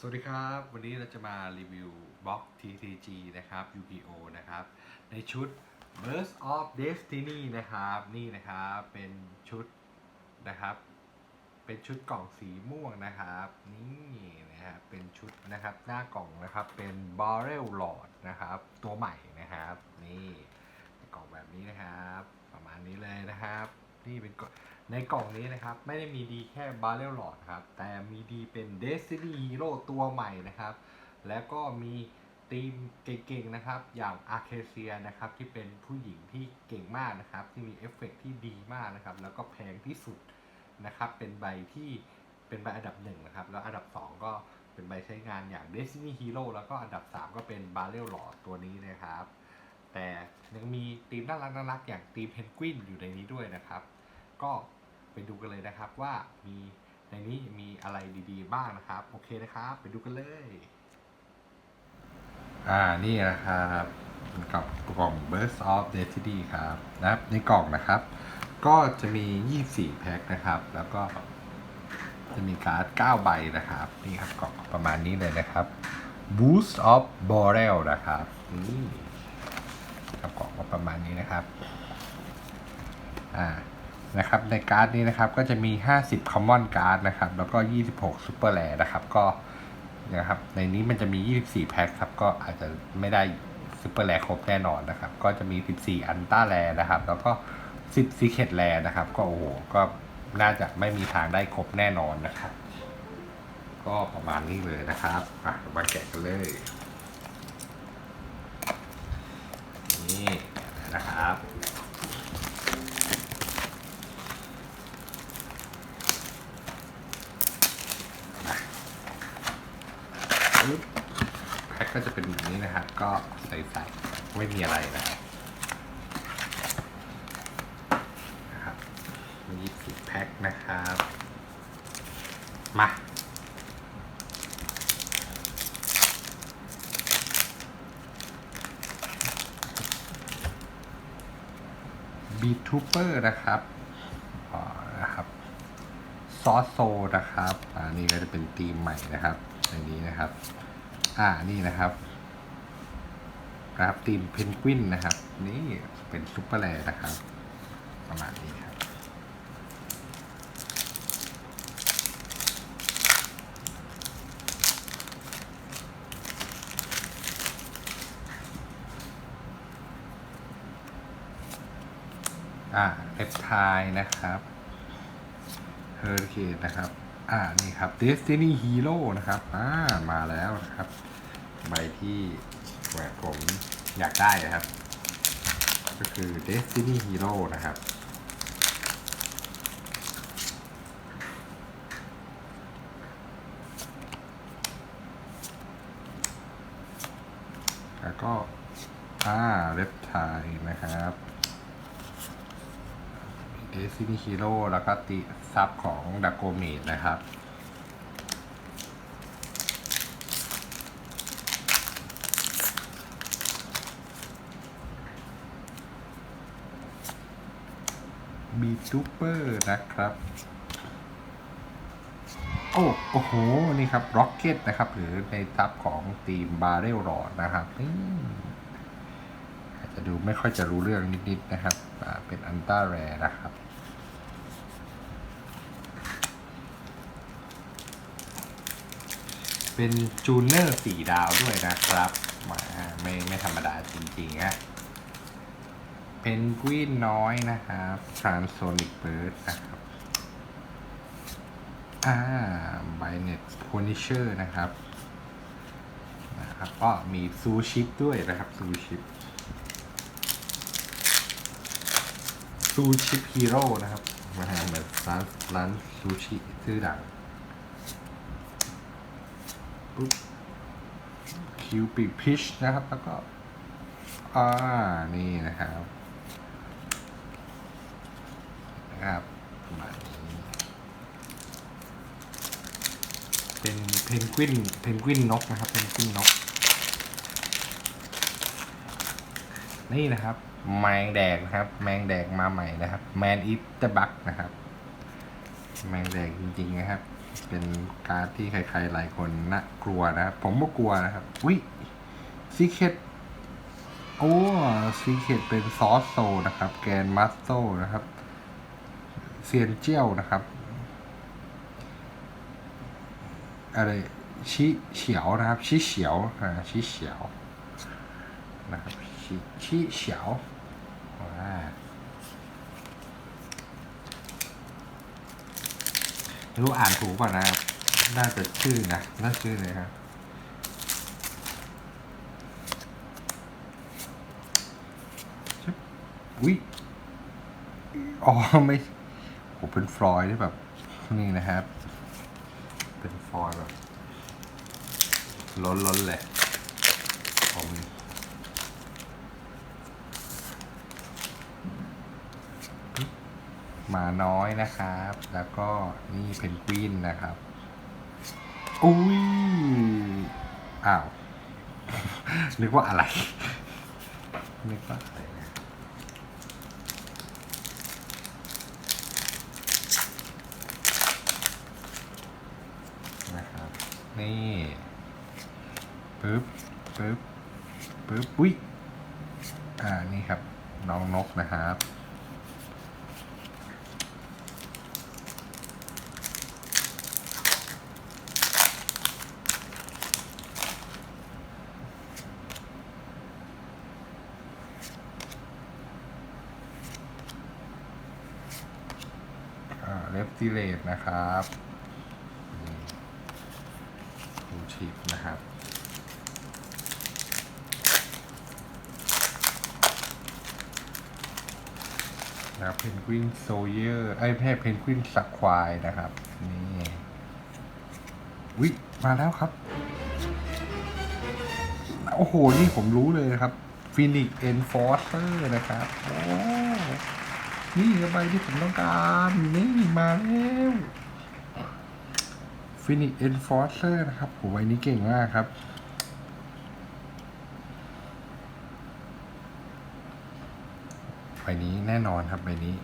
สวัสดีครับ วันนี้เราจะมารีวิวบล็อก TCG นะครับ Yu-Gi-Oh นะครับ ในชุด Burst of Destiny นะครับ นี่นะครับ เป็นชุดนะครับ เป็นชุดกล่องสีม่วงนะครับ นี่นะครับ เป็นชุดนะครับ หน้ากล่องนะครับ เป็น Barrel Lord นะครับ ตัวใหม่นะครับ นี่กล่องแบบนี้นะครับ ประมาณนี้เลยนะครับ นี่เป็นกล่องในกล่องนี้นะครับ ไม่ได้มีดีแค่บา r เรลหลอดครับ แต่มีดีเป็น Destiny Hero ตัวใหม่นะครับ แล้วก็มีทีมเก่งๆนะครับ อย่างอาเคเซียนะครับ ที่เป็นผู้หญิงที่เก่งมากนะครับ ที่มีเอฟเฟกต์ที่ดีมากนะครับ แล้วก็แพงที่สุดนะครับ เป็นใบที่เป็นใบอันดับหนึ่งนะครับ แล้วอันดับ 2 ก็เป็นใบใช้งานอย่าง Destiny Hero แล้วก็อันดับ 3 ก็เป็นบา r เรลหลอดตัวนี้นะครับ แต่ยังมีทีมน่ารักน่ารักๆอย่างทีมเพนกวินอยู่ในนี้ด้วยนะครับ ก็ไปดูกันเลยนะครับว่ามีในนี้มีอะไรดีๆ บ้างนะครับ โอเคนะครับ ไปดูกันเลย อ่านี่นะครับกับกล่อง Burst of Destiny ครับนะครับในกล่องนะครับ ก็จะมี 24 แพ็คนะครับ แล้วก็จะมีการ์ด 9 ใบนะครับนี่ครับกล่องประมาณนี้เลยนะครับ Boost of Borel นะครับนี่ครับกล่องประมาณนี้นะครับ อ่า นะครับในการ์ดนี้นะครับก็จะมี 50 common card นะครับแล้วก็ 26 super rare นะครับก็นะครับในนี้มันจะมี 24 แพ็คครับก็อาจจะไม่ได้ super rare ครบแน่นอนนะครับ ก็จะมี 14 ultra rare นะครับ แล้วก็ 10 secret rare นะครับ ก็โอ้โห ก็น่าจะไม่มีทางได้ครบแน่นอนนะครับ ก็ประมาณนี้เลยนะครับอะมาแกะกันเลย นี่นะครับ ปึ๊บ แพ็คก็จะเป็นแบบนี้นะครับ ก็ใส่ๆไม่มีอะไรนะครับนะครับมียี่สิบแพ็คนะครับ มาบีทูเปอร์นะครับนะครับ ซอสโซนะครับอ่านี่ก็จะเป็นธีมใหม่นะครับ ในนี้นะครับ อ่านี่นะครับนะครับธีมเพนกวินนะครับ นี่เป็นซุปเปอร์แลร์นะครับ ประมาณนี้ครับอ่าเลปทายนะครับเฮอร์เคนนะครับ อ่านี่ครับ Destiny Hero นะครับอ่ามาแล้วนะครับ ใบที่แหวกผมอยากได้นะครับ ก็คือ Destiny Hero นะครับแล้วก็อ่าเลปทยนะครับ เดซินี่ฮีโร่แล้วก็ติซับของดาโกเมดนะครับบีทูเปอร์นะครับ โอ้โอ้โห นี่ครับร็อกเก็ตนะครับ หรือในซับของทีมบาร์เรลรอดนะครับอาจจะดูไม่ค่อยจะรู้เรื่องนิด ๆ นะครับ เป็นอันต้าแรนะครับ เป็นจูเนอร์สี่ดาวด้วยนะครับมาไม่ไม่ธรรมดาจริงๆฮะเพนกวินน้อยนะครับทรานโซนิกเบิร์ดนะครับอ่าไบเน็ตโพนิเชอร์นะครับนะครับก็มีซูชิปด้วยนะครับซูชิปซูชิปฮีโร่นะครับมาหาเหมือนร้านร้านซูชิชื่อดัง ปุ๊บคิวปิพิชนะครับ แล้วก็ อ่า นี่นะครับนะครับประมาณนี้เป็นเพนกวินเพนกวินนกนะครับเพนกวินนก นี่นะครับ แมงแดงนะครับ แมงแดงมาใหม่นะครับ แมนอิตเตอร์บักนะครับ แมงแดงจริงๆนะครับ เป็นการ์ดที่ใครๆหลายคนน่ากลัวนะครับผมก็กลัวนะครับวิซีเคดโอ้ซีเคดเป็นซอสโซนะครับ แกนมัสโซนะครับเซียนเจียวนะครับ อะไรชิเฉียวนะครับชิเฉียวอ่าชิเฉียวนะครับชิชิเฉียวว้า ไม่รู้อ่านถูกป่ะนะครับ น่าจะชื่อนะน่าชื่อเลยครับวิอ๋อไม่ผมเป็นฟลอยด์ที่แบบนี่นะครับ เป็นฟลอยด์แบบล้นล้นๆเลยผม หมาน้อยนะครับ แล้วก็นี่เพนกวินนะครับ อุ้ย อ้าว นึกว่าอะไร นึกว่าอะไรนะนะครับ นี่ปึ๊บปึ๊บปึ๊บอุ้ย อ่า นี่ครับ น้องนกนะครับ ติเลตนะครับดูชิปนะครับนะเพนกวินโซเยอร์ไอ้แพ่เพนกวินสักควายนะครับ นี่วิมาแล้วครับ โอ้โห นี่ผมรู้เลยนะครับฟินิกเอนฟอร์เตอร์นะครับโอ้ นี่คือใบที่ผมต้องการนี่มาแล้วฟินิกเอนฟอร์เซอร์นะครับผมใบนี้เก่งมากครับใบนี้แน่นอนครับใบนี้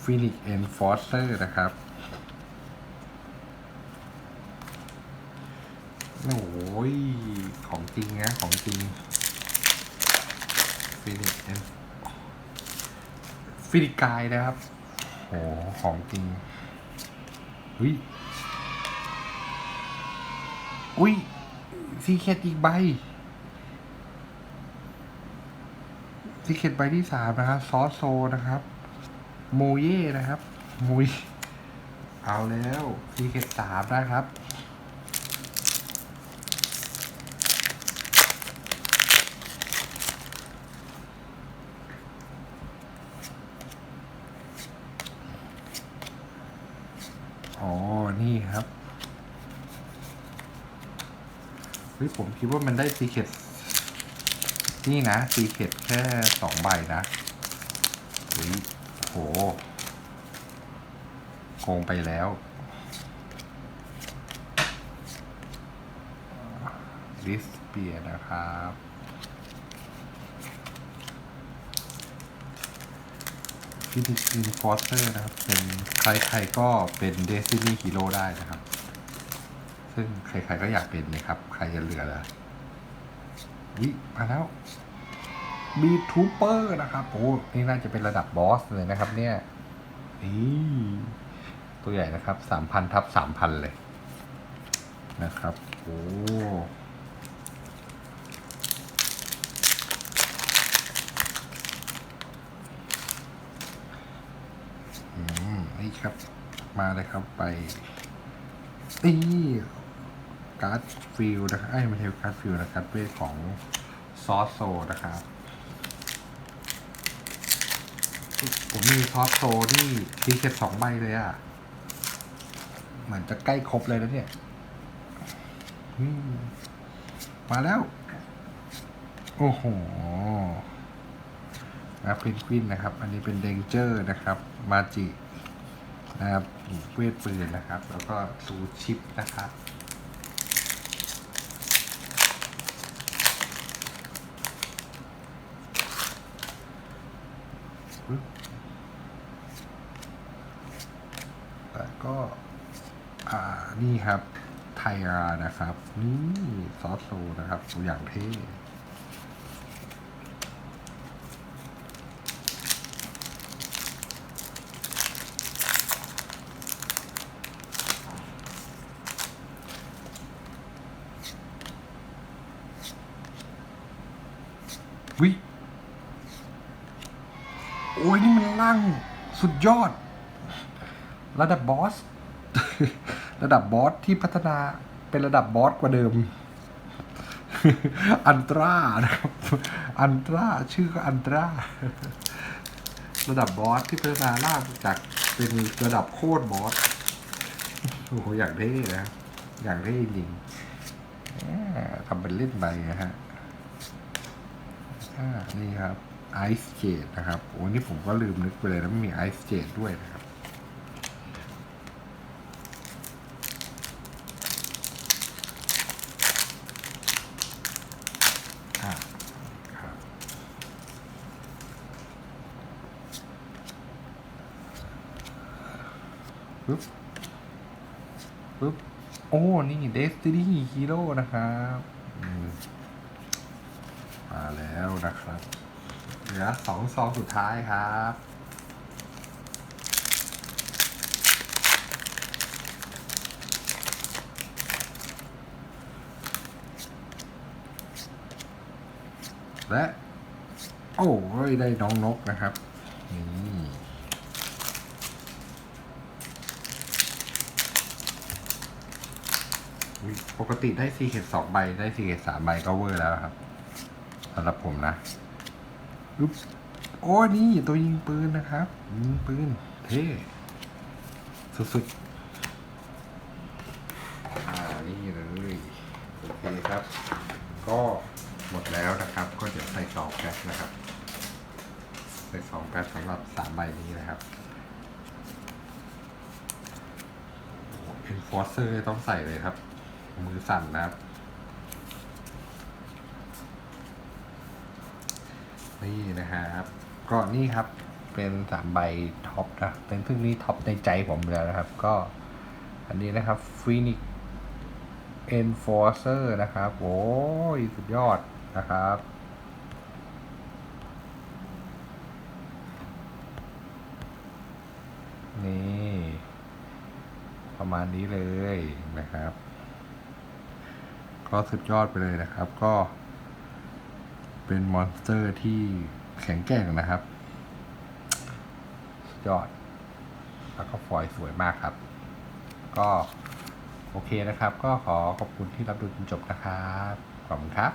ฟินิกเอนฟอร์เซอร์นะครับโอ้ยของจริงนะ ของจริงฟินิกเอน ฟิลิกายนะครับโหของจริงอุ้ยอุ้ยซีเคดอีกใบซีเคดใบที่สามนะครับซอสโซนะครับโมเย่นะครับมุยเอาแล้วซีเคดสามนะครับ นี่ครับเฮ้ยผมคิดว่ามันได้ซีเคดนี่นะซีเคดแค่สองใบนะเฮ้ยโหโกงไปแล้วดิสเปียนะครับ ฟินิกอินฟอร์เซอร์นะครับ เป็นใครๆก็เป็นเดซินี่ฮีโร่ได้นะครับ ซึ่งใครๆก็อยากเป็นนะครับ ใครจะเหลือละวิมาแล้วบีทูเปอร์นะครับโอ้นี่น่าจะเป็นระดับบอสเลยนะครับ เนี่ยนี่ตัวใหญ่นะครับสามพันทับสามพันเลยนะครับ โอ้มนี่ครับ มาเลยครับไปนี่การ์ดฟิลนะครับไอ้ไม่ใช่การ์ดฟิลนะการ์ดเวทของซอสโซนะครับ ผมมีซอสโซนี่ทีเก็ตสองใบเลยอะ่ะ เหมือนจะใกล้ครบเลยแล้วเนี่ยมาแล้ว โอ้โหนะเพนกวินนะครับ อันนี้เป็นเดงเจอร์นะครับ มาจิ นะครับเวทปืนนะครับ แล้วก็ซูชิปนะครับแล้วก็ อ่า นี่ครับ ไทรานะครับ นี่ ซอสโซนะครับตัวอย่างเท่ วิโอ้ยนี่มันร่างสุดยอด ระดับบอส ระดับบอสที่พัฒนาเป็นระดับบอสกว่าเดิม อันตรานะครับ อันตราชื่อก็อันตรา ระดับบอสที่พัฒนาล่างจากเป็นระดับโคตรบอส โอ้โห อย่างเท่นะ อย่างเท่จริงๆแหมทำเป็นเล่นไปนะฮะ อ่านี่ครับไอซ์เจดนะครับ โอ้นี่ผมก็ลืมนึกไปเลยนะไม่มีไอซ์เจดด้วยนะครับอ่าครับปึ๊บปึ๊บ โอ้ นี่ Destiny Hero นะครับ แล้วนะครับเหลือสองซองสุดท้ายครับ และ โอ้ยได้น้องนกนะครับนี่ปกติได้ซีเกตสองใบ ได้ซีเกตสามใบก็เวอร์แล้วครับ สำหรับผมนะอุ๊บโอ้นี่ตัวยิงปืนนะครับ ยิงปืน เท่สุดๆอ่านี่เลยโอเคครับ ก็หมดแล้วนะครับ ก็เดี๋ยวใส่ซองแพ็คนะครับ ใส่ซองแพ็คสำหรับสามใบนี้นะครับเอ็นฟอร์เซอร์ต้องใส่เลยครับ มือสั่นนะครับ นี่นะครับก็นี่ครับเป็นสามใบท็อปนะเป็นซึ่งนี่ท็อปในใจผมเลยนะครับ ก็อันนี้นะครับ Phoenix Enforcer นะครับโอ้ยสุดยอดนะครับนี่ประมาณนี้เลยนะครับ ก็สุดยอดไปเลยนะครับ ก็ เป็นมอนสเตอร์ที่แข็งแกร่งนะครับยอด แล้วก็ฟอยล์สวยมากครับ ก็โอเคนะครับ ก็ขอขอบคุณที่รับดูจนจบนะครับ ขอบคุณครับ